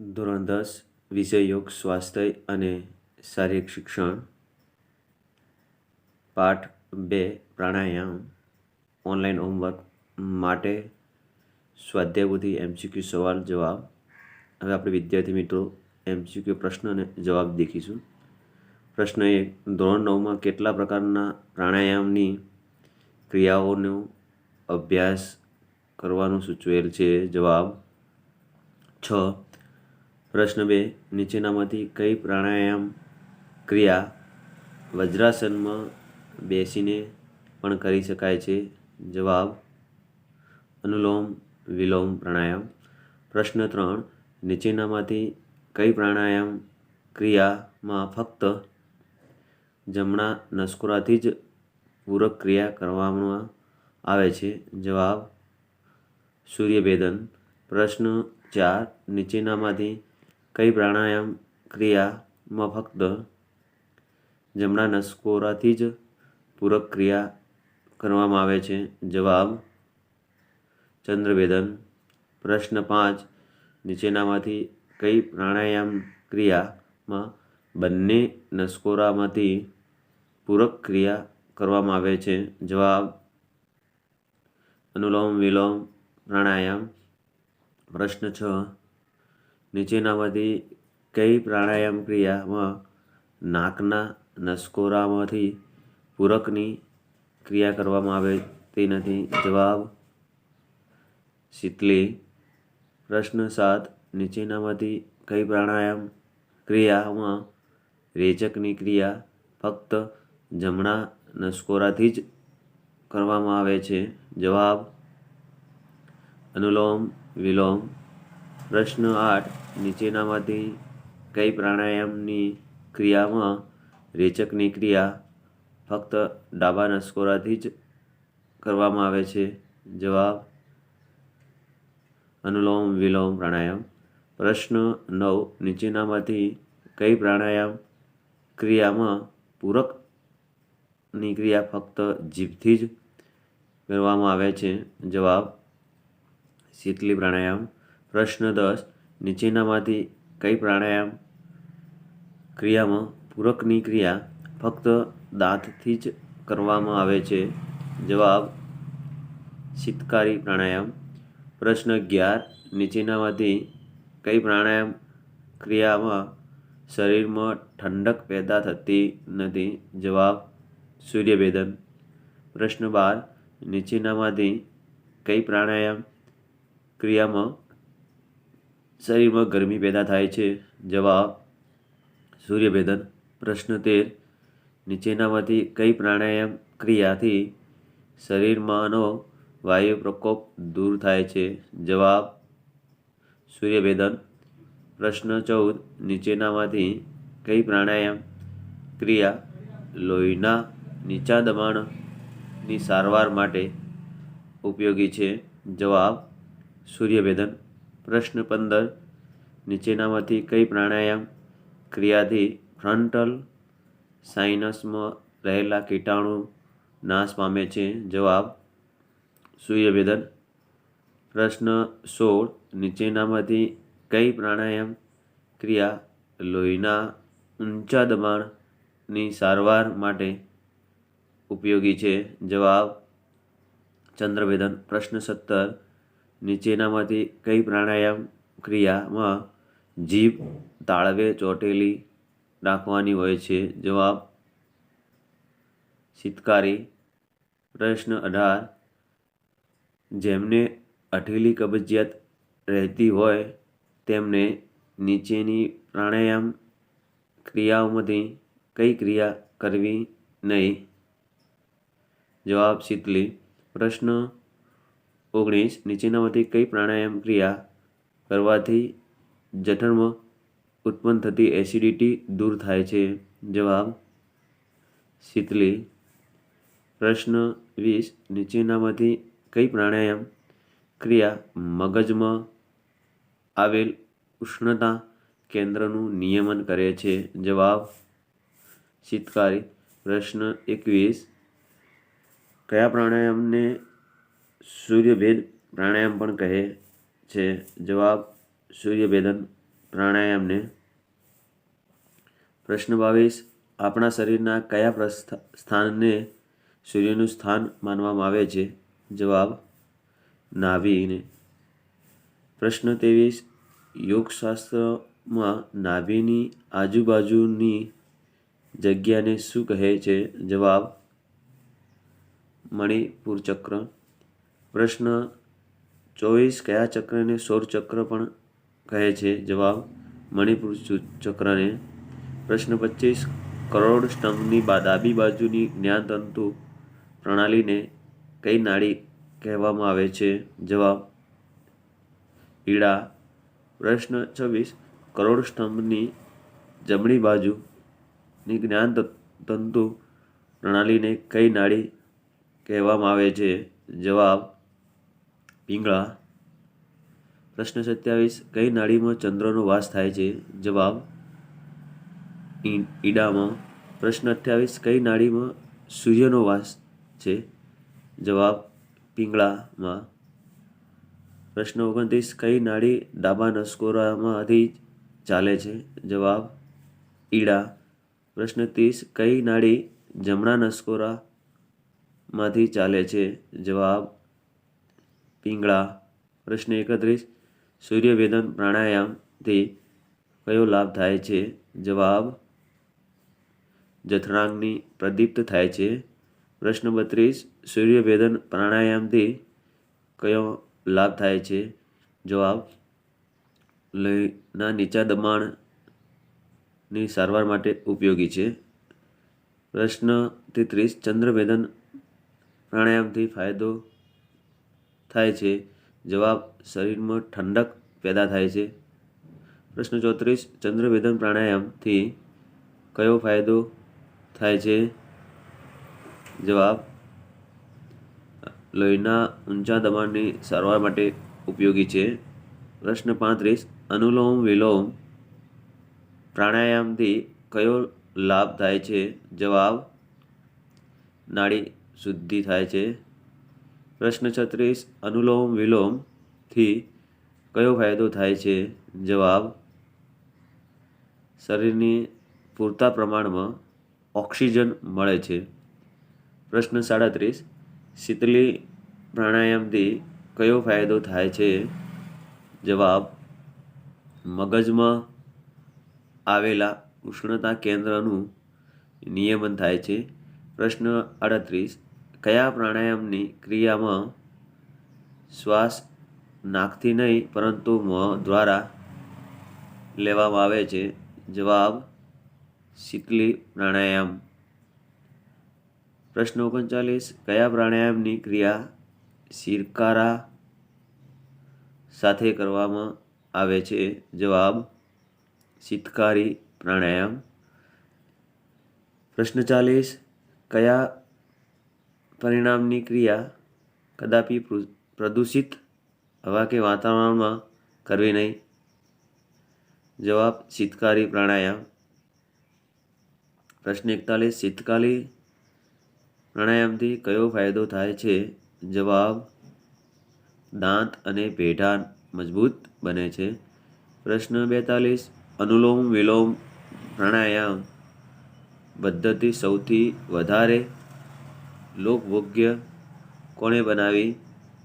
ધોરણ દસ વિષય યોગ, સ્વાસ્થ્ય અને શારીરિક શિક્ષણ. પાઠ બે, પ્રાણાયામ. ઓનલાઈન હોમવર્ક માટે સ્વાધ્યાયબુદ્ધિ એમસીક્યુ સવાલ, જવાબ. હવે આપણે વિદ્યાર્થી મિત્રો એમસીક્યુ પ્રશ્ન અને જવાબ દેખીશું. પ્રશ્ન એક, ધોરણ નવમાં કેટલા પ્રકારના પ્રાણાયામની ક્રિયાઓનો અભ્યાસ કરવાનું સૂચવેલ છે? જવાબ, છ. પ્રશ્ન બે, નીચેનામાંથી કઈ પ્રાણાયામ ક્રિયા વજ્રાસનમાં બેસીને પણ કરી શકાય છે? જવાબ, અનુલોમ વિલોમ પ્રાણાયામ. પ્રશ્ન ત્રણ, નીચેનામાંથી કઈ પ્રાણાયામ ક્રિયામાં ફક્ત જમણા નસકોરાથી જ પૂરક ક્રિયા કરવામાં આવે છે? જવાબ, સૂર્યભેદન. પ્રશ્ન ચાર, નીચેનામાંથી કઈ પ્રાણાયામ ક્રિયામાં ફક્ત જમણા નસકોરાથી જ પૂરક ક્રિયા કરવામાં આવે છે. જવાબ, ચંદ્રવેદન. પ્રશ્ન પાંચ, નીચેનામાંથી કઈ પ્રાણાયામ ક્રિયામાં બંને નસકોરામાંથી પૂરક ક્રિયા કરવામાં આવે છે? જવાબ, અનુલોમ વિલોમ પ્રાણાયામ. પ્રશ્ન છ નીચેનામાંથી કઈ પ્રાણાયામ ક્રિયામાં નાકના નસકોરામાંથી પૂરકની ક્રિયા કરવામાં આવે તે નથી? જવાબ શીતલી. પ્રશ્ન સાત. નીચેનામાંથી કઈ પ્રાણાયામ ક્રિયામાં રેચકની ક્રિયા ફક્ત જમણા નસકોરાથી જ કરવામાં આવે છે? જવાબ અનુલોમ વિલોમ. પ્રશ્ન આઠ. નીચેનામાંથી કઈ પ્રાણાયામની ક્રિયામાં રેચકની ક્રિયા ફક્ત ડાબા નસકોરાથી જ કરવામાં આવે છે? જવાબ અનુલોમ વિલોમ પ્રાણાયામ. પ્રશ્ન નવ. નીચેનામાંથી કઈ પ્રાણાયામ ક્રિયામાં પૂરકની ક્રિયા ફક્ત જીભથી જ કરવામાં આવે છે? જવાબ શીતલી પ્રાણાયામ. પ્રશ્ન દસ નીચેનામાંથી કઈ પ્રાણાયામ ક્રિયામાં પૂરકની ક્રિયા ફક્ત દાંતથી જ કરવામાં આવે છે? જવાબ, શીતકારી પ્રાણાયામ. પ્રશ્ન અગિયાર, નીચેનામાંથી કઈ પ્રાણાયામ ક્રિયામાં શરીરમાં ઠંડક પેદા થતી નથી? જવાબ, સૂર્યભેદન. પ્રશ્ન બાર, નીચેનામાંથી કઈ પ્રાણાયામ ક્રિયામાં શરીરમાં ગરમી પેદા થાય છે. જવાબ, સૂર્યભેદન. પ્રશ્ન તેર, નીચેનામાંથી કઈ પ્રાણાયામ ક્રિયાથી શરીરમાંનો વાયુ પ્રકોપ દૂર થાય છે? જવાબ, સૂર્યભેદન. પ્રશ્ન ચૌદ, નીચેનામાંથી કઈ પ્રાણાયામ ક્રિયા લોહીના નીચા દબાણની સારવાર માટે ઉપયોગી છે? જવાબ, સૂર્યભેદન. પ્રશ્ન પંદર. નીચેનામાંથી કઈ પ્રાણાયામ ક્રિયાથી ફ્રન્ટલ સાઇનસમાં રહેલા કીટાણુ નાશ પામે છે? જવાબ, સૂર્યભેદન. પ્રશ્ન સોળ. નીચેનામાંથી કઈ પ્રાણાયામ ક્રિયા લોહીના ઊંચા દબાણની સારવાર માટે ઉપયોગી છે? જવાબ, ચંદ્રભેદન. પ્રશ્ન સત્તર. નીચેનામાંથી કઈ પ્રાણાયામ ક્રિયામાં જીભ તાળવે, ચોટેલી રાખવાની હોય છે? જવાબ સિતકારી પ્રશ્ન અઢાર. જેમને અઠેલી કબજિયાત રહેતી હોય, તેમને નીચેની પ્રાણાયામ ક્રિયાઓમાંથી કઈ ક્રિયા કરવી નહીં? જવાબ, શીતલી. પ્રશ્ન ઓગણીસ નીચેનામાંથી કઈ પ્રાણાયામ ક્રિયા કરવાથી જઠરમાં ઉત્પન્ન થતી એસિડિટી દૂર થાય છે? જવાબ, શીતલી. પ્રશ્ન વીસ નીચેનામાંથી કઈ પ્રાણાયામ ક્રિયા મગજમાં આવેલ ઉષ્ણતા કેન્દ્રનું નિયમન કરે છે? જવાબ, શીતકારી. પ્રશ્ન એકવીસ, કયા પ્રાણાયામને સૂર્યભેદ પ્રાણાયામ પણ કહે છે. જવાબ, સૂર્યભેદન પ્રાણાયામને. પ્રશ્ન બાવીસ, આપણા શરીરના કયા સ્થાનને સૂર્યનું સ્થાન માનવામાં આવે છે? જવાબ, નાભીને. પ્રશ્ન ત્રેવીસ, યોગશાસ્ત્રમાં નાભીની આજુબાજુની જગ્યાને શું કહે છે? જવાબ મણિપુર ચક્ર પ્રશ્ન ચોવીસ, કયા ચક્રને સૌર ચક્ર પણ કહે છે? જવાબ, મણિપુર ચક્રને. પ્રશ્ન પચીસ, કરોડ સ્તંભની ડાબી બાજુની જ્ઞાનતંતુ પ્રણાલીને કઈ નાડી કહેવામાં આવે છે? જવાબ પીડા પ્રશ્ન છવ્વીસ, કરોડ સ્તંભની જમણી બાજુની જ્ઞાન તંતુ પ્રણાલીને કઈ નાડી કહેવામાં આવે છે? જવાબ પિંગળા. પ્રશ્ન સત્યાવીસ, કઈ નાડીમાં ચંદ્રનો વાસ થાય છે? જવાબ ઈડામાં. પ્રશ્ન અઠ્યાવીસ, કઈ નાડીમાં સૂર્યનો વાસ છે? જવાબ, પિંગળામાં. પ્રશ્ન ઓગણત્રીસ, કઈ નાડી ડાબા નસકોરામાંથી ચાલે છે? જવાબ, ઈડા. પ્રશ્ન ત્રીસ, કઈ નાડી જમણા નસકોરામાંથી ચાલે છે? જવાબ પિંગળા, પ્રશ્ન એકત્રીસ, સૂર્યવેદન પ્રાણાયામથી કયો લાભ થાય છે? જવાબ, જઠરાંગની પ્રદીપ્ત થાય છે. પ્રશ્ન બત્રીસ, સૂર્યવેદન પ્રાણાયામથી કયો લાભ થાય છે? જવાબ, લયના નીચા દબાણની સારવાર માટે ઉપયોગી છે. પ્રશ્ન તેત્રીસ, ચંદ્રવેદન પ્રાણાયામથી ફાયદો થાય છે? જવાબ, શરીરમાં ઠંડક પેદા થાય છે. પ્રશ્ન ચોત્રીસ ચંદ્રવેદન પ્રાણાયામથી કયો ફાયદો થાય છે? જવાબ, લોહીના ઊંચા દબાણની સારવાર માટે ઉપયોગી છે. પ્રશ્ન પાંત્રીસ, અનુલોમ વિલોમ પ્રાણાયામથી કયો લાભ થાય છે? જવાબ, નાડી શુદ્ધિ થાય છે. પ્રશ્ન છત્રીસ, અનુલોમ વિલોમથી કયો ફાયદો થાય છે? જવાબ, શરીરની પૂરતા પ્રમાણમાં ઓક્સિજન મળે છે. પ્રશ્ન સાડત્રીસ, શીતલી પ્રાણાયામથી કયો ફાયદો થાય છે? જવાબ, મગજમાં આવેલા ઉષ્ણતા કેન્દ્રનું નિયમન થાય છે. પ્રશ્ન આડત્રીસ કયા પ્રાણાયામની ક્રિયામાં શ્વાસ નાકથી નહીં, પરંતુ મોં દ્વારા લેવામાં આવે છે? જવાબ શીતલી પ્રાણાયામ. પ્રશ્ન ઓગણચાલીસ, કયા પ્રાણાયામની ક્રિયા શિરકારા સાથે કરવામાં આવે છે? જવાબ, શીતકારી પ્રાણાયામ. પ્રશ્ન ચાલીસ, કયા પરિણામની ક્રિયા કદાપી પ્રદૂષિત હવા કે વાતાવરણમાં કરવી નહીં. જવાબ, શીતકારી પ્રાણાયામ. પ્રશ્ન એકતાલીસ, શીતકાલી પ્રાણાયામથી કયો ફાયદો થાય છે? જવાબ, દાંત અને પેઢા મજબૂત બને છે. પ્રશ્ન બેતાલીસ, અનુલોમ વિલોમ પ્રાણાયામ પદ્ધતિ સૌથી વધારે લોકભોગ્ય કોણે બનાવી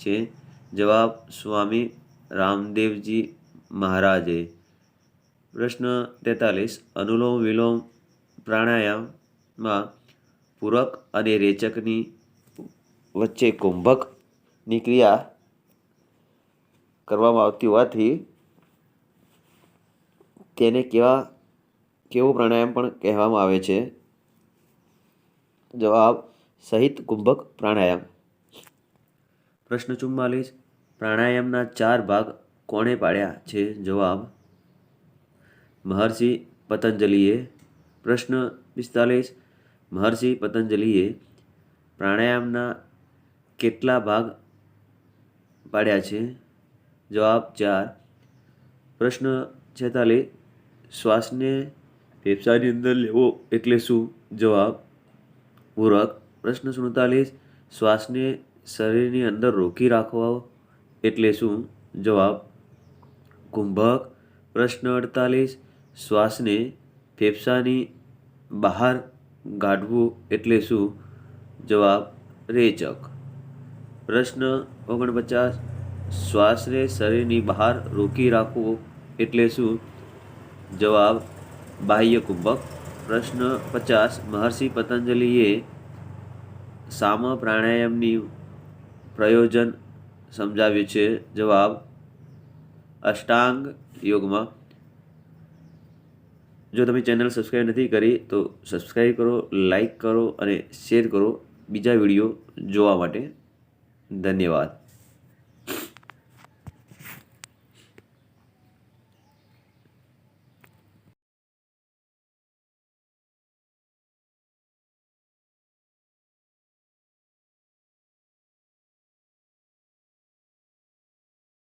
છે? જવાબ સ્વામી રામદેવજી મહારાજે. પ્રશ્ન તેતાલીસ. અનુલોમ વિલોમ પ્રાણાયામમાં પૂરક અને રેચકની વચ્ચે કુંભકની ક્રિયા કરવામાં આવતી હોવાથી તેને કેવા, કેવો પ્રાણાયામ પણ કહેવામાં આવે છે? જવાબ સહિત કુંભક પ્રાણાયામ. પ્રશ્ન ચુમ્માલીસ. પ્રાણાયામના ચાર ભાગ કોણે પાડ્યા છે? જવાબ મહર્ષિ પતંજલિએ. પ્રશ્ન પિસ્તાલીસ. મહર્ષિ પતંજલિએ પ્રાણાયામના કેટલા ભાગ પાડ્યા છે? જવાબ ચાર. પ્રશ્ન છેતાલીસ. શ્વાસને ફેફસાની અંદર લેવો એટલે શું? જવાબ પૂરક. પ્રશ્ન સુડતાલીસ શ્વાસને શરીરની અંદર રોકી રાખવો એટલે શું? જવાબ, કુંભક. પ્રશ્ન અડતાલીસ, શ્વાસને ફેફસાની બહાર ગાઢવું એટલે શું? જવાબ, રેચક. પ્રશ્ન ઓગણપચાસ, શ્વાસને શરીરની બહાર રોકી રાખવો એટલે શું? જવાબ, બાહ્ય કુંભક. પ્રશ્ન પચાસ, મહર્ષિ પતંજલિએ સામ પ્રાણાયામની પ્રયોજન સમજાવ્યું છે. જવાબ, અષ્ટાંગ યોગમાં. જો તમે ચેનલ સબસ્ક્રાઈબ નથી કરી, તો સબસ્ક્રાઈબ કરો લાઈક કરો અને શેર કરો. બીજા વીડિયો જોવા માટે ધન્યવાદ.